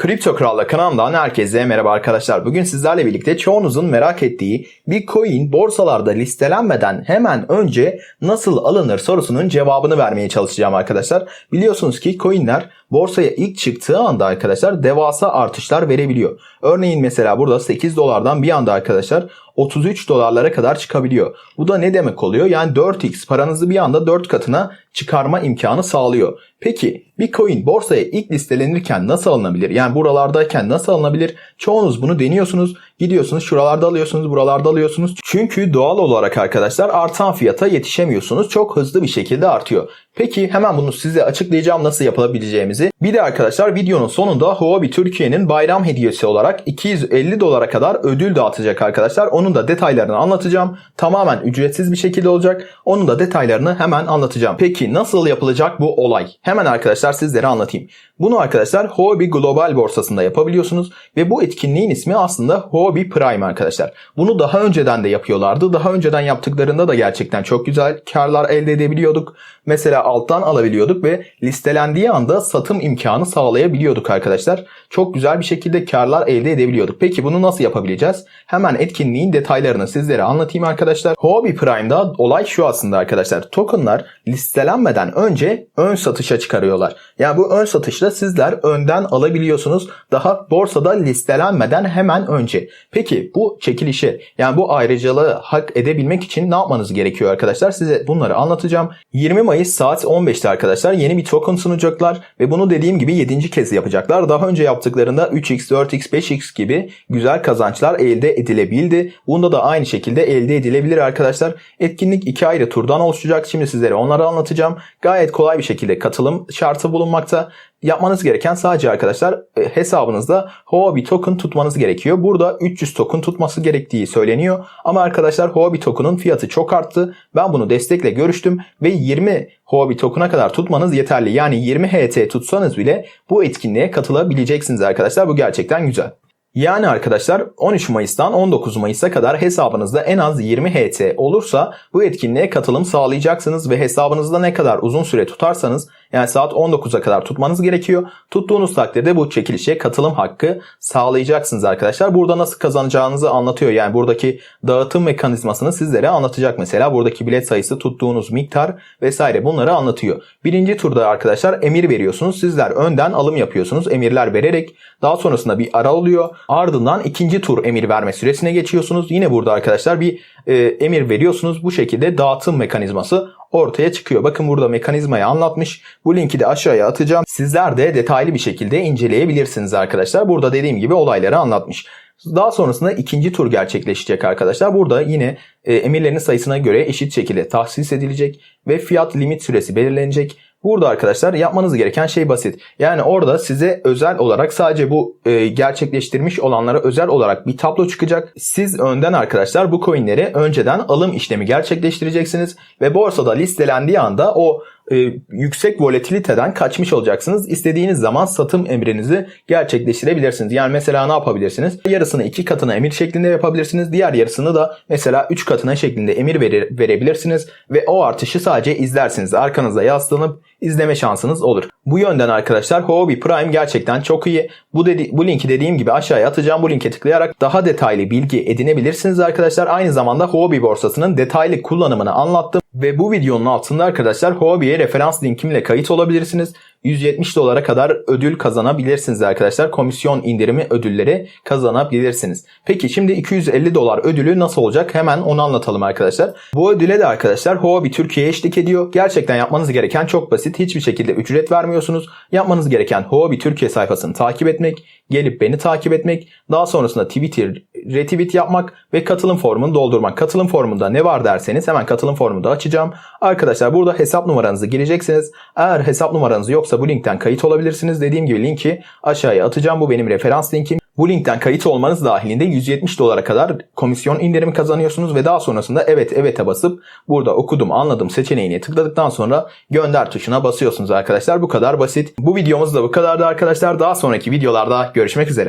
Kripto Kral'la kanalımdan herkese merhaba arkadaşlar. Bugün sizlerle birlikte çoğunuzun merak ettiği bir coin borsalarda listelenmeden hemen önce nasıl alınır sorusunun cevabını vermeye çalışacağım arkadaşlar. Biliyorsunuz ki coinler borsaya ilk çıktığı anda arkadaşlar devasa artışlar verebiliyor. Örneğin mesela burada 8 dolardan bir anda arkadaşlar 33 dolarlara kadar çıkabiliyor. Bu da ne demek oluyor? Yani 4x paranızı bir anda 4 katına çıkarma imkanı sağlıyor. Peki bir coin borsaya ilk listelenirken nasıl alınabilir? Yani buralardayken nasıl alınabilir? Çoğunuz bunu deniyorsunuz. Gidiyorsunuz şuralarda alıyorsunuz, buralarda alıyorsunuz. Çünkü doğal olarak arkadaşlar artan fiyata yetişemiyorsunuz. Çok hızlı bir şekilde artıyor. Peki hemen bunu size açıklayacağım nasıl yapılabileceğimizi. Bir de arkadaşlar videonun sonunda Huobi Türkiye'nin bayram hediyesi olarak 250 dolara kadar ödül dağıtacak arkadaşlar. Onun da detaylarını anlatacağım. Tamamen ücretsiz bir şekilde olacak. Onun da detaylarını hemen anlatacağım. Peki nasıl yapılacak bu olay? Hemen arkadaşlar sizlere anlatayım. Bunu arkadaşlar Huobi Global borsasında yapabiliyorsunuz ve bu etkinliğin ismi aslında Huobi Prime arkadaşlar. Bunu daha önceden de yapıyorlardı. Daha önceden yaptıklarında da gerçekten çok güzel karlar elde edebiliyorduk. Mesela alttan alabiliyorduk ve listelendiği anda satım imkanı sağlayabiliyorduk arkadaşlar. Çok güzel bir şekilde karlar elde edebiliyorduk. Peki bunu nasıl yapabileceğiz? Hemen etkinliğin detaylarını sizlere anlatayım arkadaşlar. Huobi Prime'da olay şu aslında arkadaşlar. Tokenlar listelenmeden önce ön satışa çıkarıyorlar. Yani bu ön satışla sizler önden alabiliyorsunuz. Daha borsada listelenmeden hemen önce. Peki bu çekilişi yani bu ayrıcalığı hak edebilmek için ne yapmanız gerekiyor arkadaşlar? Size bunları anlatacağım. 20 Mayıs saat 15'te arkadaşlar yeni bir token sunacaklar ve bunu dediğim gibi 7. kez yapacaklar. Daha önce yaptıklarında 3x, 4x, 5x gibi güzel kazançlar elde edilebildi. Bunda da aynı şekilde elde edilebilir arkadaşlar. Etkinlik iki ayrı turdan oluşacak. Şimdi sizlere onları anlatacağım. Gayet kolay bir şekilde katılım şartı bulunmakta. Yapmanız gereken sadece arkadaşlar e, hesabınızda Huobi token tutmanız gerekiyor. Burada 300 token tutması gerektiği söyleniyor. Ama arkadaşlar Huobi token'ın fiyatı çok arttı. Ben bunu destekle görüştüm ve 20 Huobi token'a kadar tutmanız yeterli. Yani 20 HT tutsanız bile bu etkinliğe katılabileceksiniz arkadaşlar. Bu gerçekten güzel. Yani arkadaşlar 13 Mayıs'tan 19 Mayıs'a kadar hesabınızda en az 20 HT olursa bu etkinliğe katılım sağlayacaksınız ve hesabınızda ne kadar uzun süre tutarsanız yani saat 19'a kadar tutmanız gerekiyor. Tuttuğunuz takdirde bu çekilişe katılım hakkı sağlayacaksınız arkadaşlar. Burada nasıl kazanacağınızı anlatıyor. Yani buradaki dağıtım mekanizmasını sizlere anlatacak mesela. Buradaki bilet sayısı, tuttuğunuz miktar vesaire bunları anlatıyor. Birinci turda arkadaşlar emir veriyorsunuz. Sizler önden alım yapıyorsunuz. Emirler vererek daha sonrasında bir ara oluyor. Ardından ikinci tur emir verme süresine geçiyorsunuz. Yine burada arkadaşlar bir e, emir veriyorsunuz. Bu şekilde dağıtım mekanizması ortaya çıkıyor. Bakın burada mekanizmayı anlatmış. Bu linki de aşağıya atacağım. Sizler de detaylı bir şekilde inceleyebilirsiniz arkadaşlar. Burada dediğim gibi olayları anlatmış. Daha sonrasında ikinci tur gerçekleşecek arkadaşlar. Burada yine e, emirlerin sayısına göre eşit şekilde tahsis edilecek ve fiyat limit süresi belirlenecek. Burada arkadaşlar yapmanız gereken şey basit. Yani orada size özel olarak sadece bu e, gerçekleştirmiş olanlara özel olarak bir tablo çıkacak. Siz önden arkadaşlar bu coinleri önceden alım işlemi gerçekleştireceksiniz ve borsada listelendiği anda o e, yüksek volatiliteden kaçmış olacaksınız. İstediğiniz zaman satım emrinizi gerçekleştirebilirsiniz. Yani mesela ne yapabilirsiniz? Yarısını iki katına emir şeklinde yapabilirsiniz. Diğer yarısını da mesela üç katına şeklinde emir verir, verebilirsiniz. Ve o artışı sadece izlersiniz. Arkanıza yaslanıp izleme şansınız olur. Bu yönden arkadaşlar Huobi Prime gerçekten çok iyi. Bu, dedi, bu linki dediğim gibi aşağıya atacağım. Bu linke tıklayarak daha detaylı bilgi edinebilirsiniz arkadaşlar. Aynı zamanda Huobi borsasının detaylı kullanımını anlattım. Ve bu videonun altında arkadaşlar Huobi'ye referans linkimle kayıt olabilirsiniz. 170 dolara kadar ödül kazanabilirsiniz arkadaşlar. Komisyon indirimi ödülleri kazanabilirsiniz. Peki şimdi 250 dolar ödülü nasıl olacak? Hemen onu anlatalım arkadaşlar. Bu ödüle de arkadaşlar Huobi Türkiye eşlik ediyor. Gerçekten yapmanız gereken çok basit. Hiçbir şekilde ücret vermiyorsunuz. Yapmanız gereken Huobi Türkiye sayfasını takip etmek, gelip beni takip etmek, daha sonrasında Twitter retweet yapmak ve katılım formunu doldurmak. Katılım formunda ne var derseniz hemen katılım formunu da açacağım. Arkadaşlar burada hesap numaranızı gireceksiniz. Eğer hesap numaranız yoksa bu linkten kayıt olabilirsiniz. Dediğim gibi linki aşağıya atacağım. Bu benim referans linkim. Bu linkten kayıt olmanız dahilinde 170 dolara kadar komisyon indirimi kazanıyorsunuz ve daha sonrasında evet evet'e basıp burada okudum anladım seçeneğine tıkladıktan sonra gönder tuşuna basıyorsunuz arkadaşlar. Bu kadar basit. Bu videomuz da bu kadardı arkadaşlar. Daha sonraki videolarda görüşmek üzere.